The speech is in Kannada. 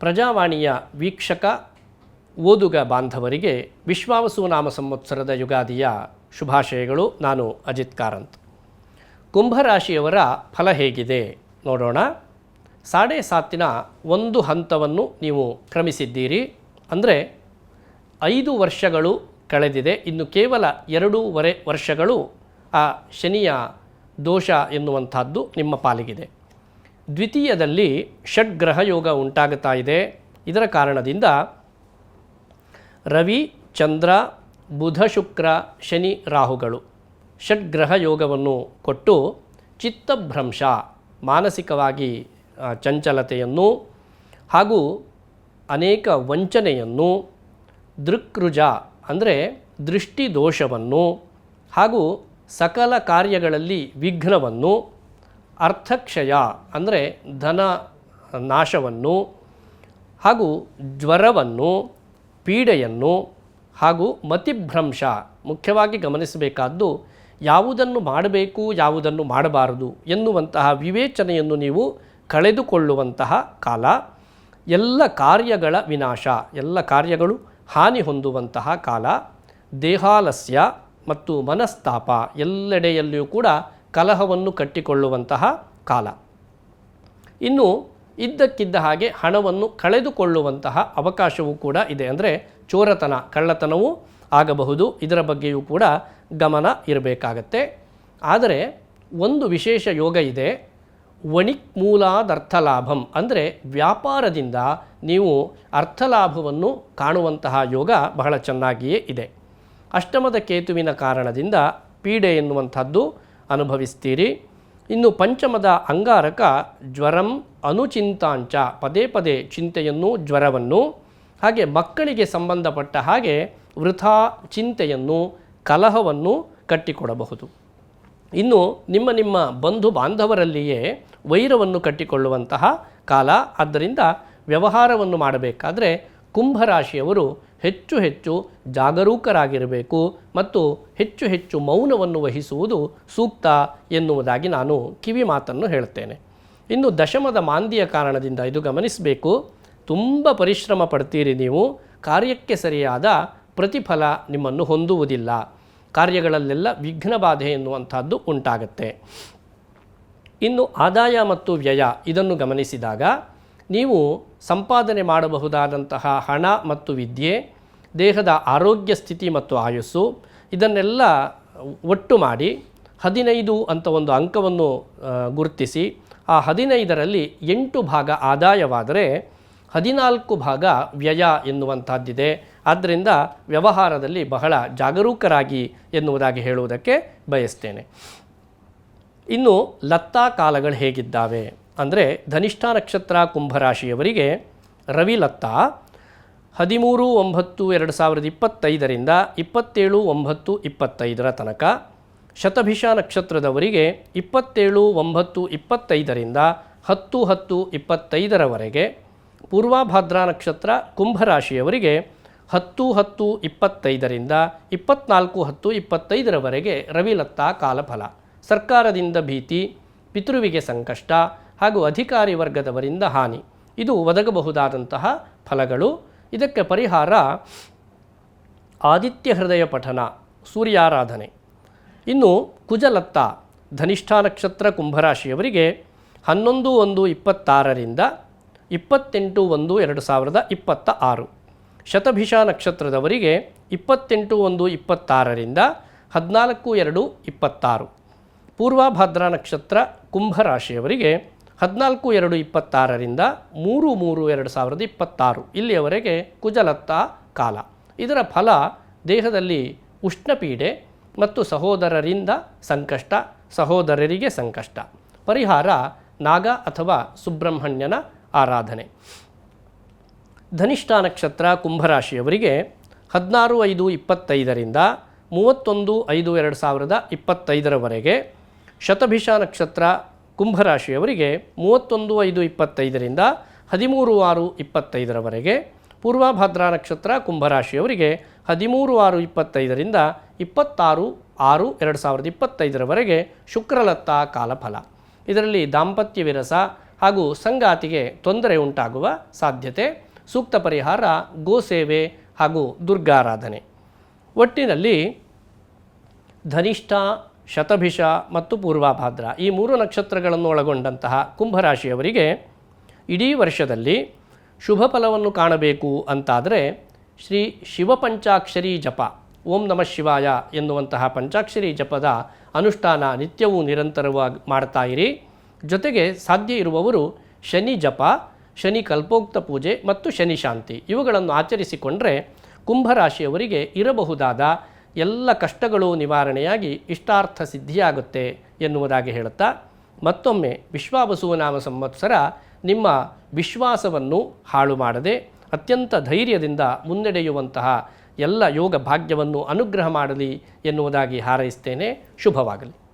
ಪ್ರಜಾವಾಣಿಯ ವೀಕ್ಷಕ, ಓದುಗ ಬಾಂಧವರಿಗೆ ವಿಶ್ವಾವಸು ನಾಮ ಸಂವತ್ಸರದ ಯುಗಾದಿಯ ಶುಭಾಶಯಗಳು. ನಾನು ಅಜಿತ್ ಕಾರಂತ್. ಕುಂಭರಾಶಿಯವರ ಫಲ ಹೇಗಿದೆ ನೋಡೋಣ. ಸಾಡೆ ಸಾತಿನ ಒಂದು ಹಂತವನ್ನು ನೀವು ಕ್ರಮಿಸಿದ್ದೀರಿ. ಅಂದರೆ ಐದು ವರ್ಷಗಳು ಕಳೆದಿದೆ. ಇನ್ನು ಕೇವಲ ಎರಡೂವರೆ ವರ್ಷಗಳು ಆ ಶನಿಯ ದೋಷ ಎನ್ನುವಂಥದ್ದು ನಿಮ್ಮ ಪಾಲಿಗಿದೆ. ದ್ವಿತೀಯದಲ್ಲಿ ಷಡ್ಗ್ರಹ ಯೋಗ ಉಂಟಾಗುತ್ತಾ ಇದೆ. ಇದರ ಕಾರಣದಿಂದ ರವಿ, ಚಂದ್ರ, ಬುಧ, ಶುಕ್ರ, ಶನಿ, ರಾಹುಗಳು ಷಡ್ಗ್ರಹ ಯೋಗವನ್ನು ಕೊಟ್ಟು ಚಿತ್ತಭ್ರಂಶ ಮಾನಸಿಕವಾಗಿ ಚಂಚಲತೆಯನ್ನು ಹಾಗೂ ಅನೇಕ ವಂಚನೆಯನ್ನು, ದೃಕ್ರುಜ ಅಂದರೆ ದೃಷ್ಟಿದೋಷವನ್ನು ಹಾಗೂ ಸಕಲ ಕಾರ್ಯಗಳಲ್ಲಿ ವಿಘ್ನವನ್ನು ಅರ್ಥಕ್ಷಯ ಅಂದರೆ ಧನ ನಾಶವನ್ನು ಹಾಗೂ ಜ್ವರವನ್ನು, ಪೀಡೆಯನ್ನು ಹಾಗೂ ಮತಿಭ್ರಂಶ. ಮುಖ್ಯವಾಗಿ ಗಮನಿಸಬೇಕಾದ್ದು ಯಾವುದನ್ನು ಮಾಡಬೇಕು, ಯಾವುದನ್ನು ಮಾಡಬಾರದು ಎನ್ನುವಂತಹ ವಿವೇಚನೆಯನ್ನು ನೀವು ಕಳೆದುಕೊಳ್ಳುವಂತಹ ಕಾಲ. ಎಲ್ಲ ಕಾರ್ಯಗಳ ವಿನಾಶ, ಎಲ್ಲ ಕಾರ್ಯಗಳು ಹಾನಿ ಹೊಂದುವಂತಹ ಕಾಲ. ದೇಹಾಲಸ್ಯ ಮತ್ತು ಮನಸ್ತಾಪ ಎಲ್ಲೆಡೆಯಲ್ಲಿಯೂ ಕೂಡ ಕಲಹವನ್ನು ಕಟ್ಟಿಕೊಳ್ಳುವಂತಹ ಕಾಲ. ಇನ್ನು ಇದ್ದಕ್ಕಿದ್ದ ಹಾಗೆ ಹಣವನ್ನು ಕಳೆದುಕೊಳ್ಳುವಂತಹ ಅವಕಾಶವೂ ಕೂಡ ಇದೆ. ಅಂದರೆ ಚೋರತನ, ಕಳ್ಳತನವೂ ಆಗಬಹುದು. ಇದರ ಬಗ್ಗೆಯೂ ಕೂಡ ಗಮನ ಇರಬೇಕಾಗತ್ತೆ. ಆದರೆ ಒಂದು ವಿಶೇಷ ಯೋಗ ಇದೆ. ವಣಿಕ್ ಮೂಲಾದರ್ಥಲಾಭಂ ಅಂದರೆ ವ್ಯಾಪಾರದಿಂದ ನೀವು ಅರ್ಥಲಾಭವನ್ನು ಕಾಣುವಂತಹ ಯೋಗ ಬಹಳ ಚೆನ್ನಾಗಿಯೇ ಇದೆ. ಅಷ್ಟಮದ ಕೇತುವಿನ ಕಾರಣದಿಂದ ಪೀಡೆ ಎನ್ನುವಂಥದ್ದು ಅನುಭವಿಸ್ತೀರಿ. ಇನ್ನು ಪಂಚಮದ ಅಂಗಾರಕ ಜ್ವರಂ ಅನುಚಿಂತಾಂಚ, ಪದೇ ಪದೇ ಚಿಂತೆಯನ್ನು, ಜ್ವರವನ್ನು. ಹಾಗೆ ಮಕ್ಕಳಿಗೆ ಸಂಬಂಧಪಟ್ಟ ಹಾಗೆ ವೃಥಾ ಚಿಂತೆಯನ್ನು, ಕಲಹವನ್ನು ಕಟ್ಟಿಕೊಡಬಹುದು. ಇನ್ನು ನಿಮ್ಮ ನಿಮ್ಮ ಬಂಧು ಬಾಂಧವರಲ್ಲಿಯೇ ವೈರವನ್ನು ಕಟ್ಟಿಕೊಳ್ಳುವಂತಹ ಕಾಲ. ಆದ್ದರಿಂದ ವ್ಯವಹಾರವನ್ನು ಮಾಡಬೇಕಾದರೆ ಕುಂಭರಾಶಿಯವರು ಹೆಚ್ಚು ಹೆಚ್ಚು ಜಾಗರೂಕರಾಗಿರಬೇಕು ಮತ್ತು ಹೆಚ್ಚು ಹೆಚ್ಚು ಮೌನವನ್ನು ವಹಿಸುವುದು ಸೂಕ್ತ ಎನ್ನುವುದಾಗಿ ನಾನು ಕಿವಿ ಮಾತನ್ನು ಹೇಳುತ್ತೇನೆ. ಇನ್ನು ದಶಮದ ಮಾಂದಿಯ ಕಾರಣದಿಂದ ಇದು ಗಮನಿಸಬೇಕು. ತುಂಬ ಪರಿಶ್ರಮ ಪಡ್ತೀರಿ ನೀವು. ಕಾರ್ಯಕ್ಕೆ ಸರಿಯಾದ ಪ್ರತಿಫಲ ನಿಮ್ಮನ್ನು ಹೊಂದುವುದಿಲ್ಲ. ಕಾರ್ಯಗಳಲ್ಲೆಲ್ಲ ವಿಘ್ನ ಬಾಧೆ ಎನ್ನುವಂಥದ್ದು ಉಂಟಾಗತ್ತೆ. ಇನ್ನು ಆದಾಯ ಮತ್ತು ವ್ಯಯ ಇದನ್ನು ಗಮನಿಸಿದಾಗ ನೀವು ಸಂಪಾದನೆ ಮಾಡಬಹುದಾದಂತಹ ಹಣ ಮತ್ತು ವಿದ್ಯೆ, ದೇಹದ ಆರೋಗ್ಯ ಸ್ಥಿತಿ ಮತ್ತು ಆಯುಸ್ಸು, ಇದನ್ನೆಲ್ಲ ಒಟ್ಟು ಮಾಡಿ ಹದಿನೈದು ಅಂತ ಒಂದು ಅಂಕವನ್ನು ಗುರುತಿಸಿ, ಆ ಹದಿನೈದರಲ್ಲಿ ಎಂಟು ಭಾಗ ಆದಾಯವಾದರೆ ಹದಿನಾಲ್ಕು ಭಾಗ ವ್ಯಯ ಎನ್ನುವಂಥದ್ದಿದೆ. ಆದ್ದರಿಂದ ವ್ಯವಹಾರದಲ್ಲಿ ಬಹಳ ಜಾಗರೂಕರಾಗಿ ಎನ್ನುವುದಾಗಿ ಹೇಳುವುದಕ್ಕೆ ಬಯಸ್ತೇನೆ. ಇನ್ನು ಲತ್ತಾ ಕಾಲಗಳು ಹೇಗಿದ್ದಾವೆ? ಅಂದರೆ ಧನಿಷ್ಠ ನಕ್ಷತ್ರ ಕುಂಭರಾಶಿಯವರಿಗೆ ರವಿ ಲತ್ತಾ ಹದಿಮೂರು ಒಂಬತ್ತು ಎರಡು ಸಾವಿರದ ಇಪ್ಪತ್ತೈದರಿಂದ ಇಪ್ಪತ್ತೇಳು ಒಂಬತ್ತು ಇಪ್ಪತ್ತೈದರ ತನಕ. ಶತಭಿಷ ನಕ್ಷತ್ರದವರಿಗೆ ಇಪ್ಪತ್ತೇಳು ಒಂಬತ್ತು ಇಪ್ಪತ್ತೈದರಿಂದ ಹತ್ತು ಹತ್ತು ಇಪ್ಪತ್ತೈದರವರೆಗೆ. ಪೂರ್ವಭಾದ್ರ ನಕ್ಷತ್ರ ಕುಂಭರಾಶಿಯವರಿಗೆ ಹತ್ತು ಹತ್ತು ಇಪ್ಪತ್ತೈದರಿಂದ ಇಪ್ಪತ್ನಾಲ್ಕು ಹತ್ತು ಇಪ್ಪತ್ತೈದರವರೆಗೆ ರವಿಲತ್ತಾ ಕಾಲಫಲ. ಸರ್ಕಾರದಿಂದ ಭೀತಿ, ಪಿತೃವಿಗೆ ಸಂಕಷ್ಟ ಹಾಗೂ ಅಧಿಕಾರಿ ವರ್ಗದವರಿಂದ ಹಾನಿ. ಇದು ಒದಗಬಹುದಾದಂತಹ ಫಲಗಳು. ಇದಕ್ಕೆ ಪರಿಹಾರ ಆದಿತ್ಯ ಹೃದಯ ಪಠನ, ಸೂರ್ಯಾರಾಧನೆ. ಇನ್ನು ಕುಜಲತ್ತ ಧನಿಷ್ಠಾ ನಕ್ಷತ್ರ ಕುಂಭರಾಶಿಯವರಿಗೆ ಹನ್ನೊಂದು ಒಂದು ಇಪ್ಪತ್ತಾರರಿಂದ ಇಪ್ಪತ್ತೆಂಟು ಒಂದು ಎರಡು ಸಾವಿರದ ಇಪ್ಪತ್ತ ಆರು. ಶತಭಿಷ ನಕ್ಷತ್ರದವರಿಗೆ ಇಪ್ಪತ್ತೆಂಟು ಒಂದು ಇಪ್ಪತ್ತಾರರಿಂದ ಹದಿನಾಲ್ಕು ಎರಡು ಇಪ್ಪತ್ತಾರು. ಪೂರ್ವಭದ್ರಾ ನಕ್ಷತ್ರ ಕುಂಭರಾಶಿಯವರಿಗೆ ಹದಿನಾಲ್ಕು ಎರಡು ಇಪ್ಪತ್ತಾರರಿಂದ ಮೂರು ಮೂರು ಎರಡು ಸಾವಿರದ ಇಪ್ಪತ್ತಾರು ಇಲ್ಲಿಯವರೆಗೆ ಕುಜಲತ್ತ ಕಾಲ. ಇದರ ಫಲ ದೇಹದಲ್ಲಿ ಉಷ್ಣಪೀಡೆ ಮತ್ತು ಸಹೋದರರಿಂದ ಸಂಕಷ್ಟ, ಸಹೋದರರಿಗೆ ಸಂಕಷ್ಟ. ಪರಿಹಾರ ನಾಗ ಅಥವಾ ಸುಬ್ರಹ್ಮಣ್ಯನ ಆರಾಧನೆ. ಧನಿಷ್ಠ ನಕ್ಷತ್ರ ಕುಂಭರಾಶಿಯವರಿಗೆ ಹದಿನಾರು ಐದು ಇಪ್ಪತ್ತೈದರಿಂದ ಮೂವತ್ತೊಂದು ಐದು ಎರಡು ಸಾವಿರದ ಇಪ್ಪತ್ತೈದರವರೆಗೆ ಶತಭಿಷ ನಕ್ಷತ್ರ ಕುಂಭರಾಶಿಯವರಿಗೆ ಮೂವತ್ತೊಂದು, ಐದು, ಇಪ್ಪತ್ತೈದರಿಂದ ಹದಿಮೂರು, ಆರು, ಇಪ್ಪತ್ತೈದರವರೆಗೆ, ಪೂರ್ವಭದ್ರಾ ನಕ್ಷತ್ರ ಕುಂಭರಾಶಿಯವರಿಗೆ ಹದಿಮೂರು, ಆರು, ಇಪ್ಪತ್ತೈದರಿಂದ ಇಪ್ಪತ್ತಾರು, ಆರು, ಎರಡು ಸಾವಿರದ ಇಪ್ಪತ್ತೈದರವರೆಗೆ ಶುಕ್ರಲತ್ತ ಕಾಲಫಲ. ಇದರಲ್ಲಿ ದಾಂಪತ್ಯ ವಿರಸ ಹಾಗೂ ಸಂಗಾತಿಗೆ ತೊಂದರೆ ಉಂಟಾಗುವ ಸಾಧ್ಯತೆ, ಸೂಕ್ತ ಪರಿಹಾರ, ಗೋಸೇವೆ ಹಾಗೂ ದುರ್ಗಾರಾಧನೆ. ಒಟ್ಟಿನಲ್ಲಿ ಧನಿಷ್ಠ ಶತಭಿಷ ಮತ್ತು ಪೂರ್ವಾಭಾದ್ರ ಈ ಮೂರು ನಕ್ಷತ್ರಗಳನ್ನು ಒಳಗೊಂಡಂತಹ ಕುಂಭರಾಶಿಯವರಿಗೆ ಇಡೀ ವರ್ಷದಲ್ಲಿ ಶುಭ ಫಲವನ್ನು ಕಾಣಬೇಕು ಅಂತಾದರೆ ಶ್ರೀ ಶಿವಪಂಚಾಕ್ಷರಿ ಜಪ, ಓಂ ನಮಃ ಶಿವಾಯ ಎನ್ನುವಂತಹ ಪಂಚಾಕ್ಷರಿ ಜಪದ ಅನುಷ್ಠಾನ ನಿತ್ಯವೂ ನಿರಂತರವಾಗಿ ಮಾಡ್ತಾ ಇರಿ. ಜೊತೆಗೆ ಸಾಧ್ಯ ಇರುವವರು ಶನಿ ಜಪ, ಶನಿ ಕಲ್ಪೋಕ್ತ ಪೂಜೆ ಮತ್ತು ಶನಿ ಶಾಂತಿ ಇವುಗಳನ್ನು ಆಚರಿಸಿಕೊಂಡರೆ ಕುಂಭರಾಶಿಯವರಿಗೆ ಇರಬಹುದಾದ ಎಲ್ಲ ಕಷ್ಟಗಳು ನಿವಾರಣೆಯಾಗಿ ಇಷ್ಟಾರ್ಥ ಸಿದ್ಧಿಯಾಗುತ್ತೆ ಎನ್ನುವುದಾಗಿ ಹೇಳುತ್ತಾ, ಮತ್ತೊಮ್ಮೆ ವಿಶ್ವಾಬಸುವನಾಮ ಸಂವತ್ಸರ ನಿಮ್ಮ ವಿಶ್ವಾಸವನ್ನು ಹಾಳು ಮಾಡದೆ ಅತ್ಯಂತ ಧೈರ್ಯದಿಂದ ಮುನ್ನಡೆಯುವಂತಹ ಎಲ್ಲ ಯೋಗ ಭಾಗ್ಯವನ್ನು ಅನುಗ್ರಹ ಮಾಡಲಿ ಎನ್ನುವುದಾಗಿ ಹಾರೈಸ್ತೇನೆ. ಶುಭವಾಗಲಿ.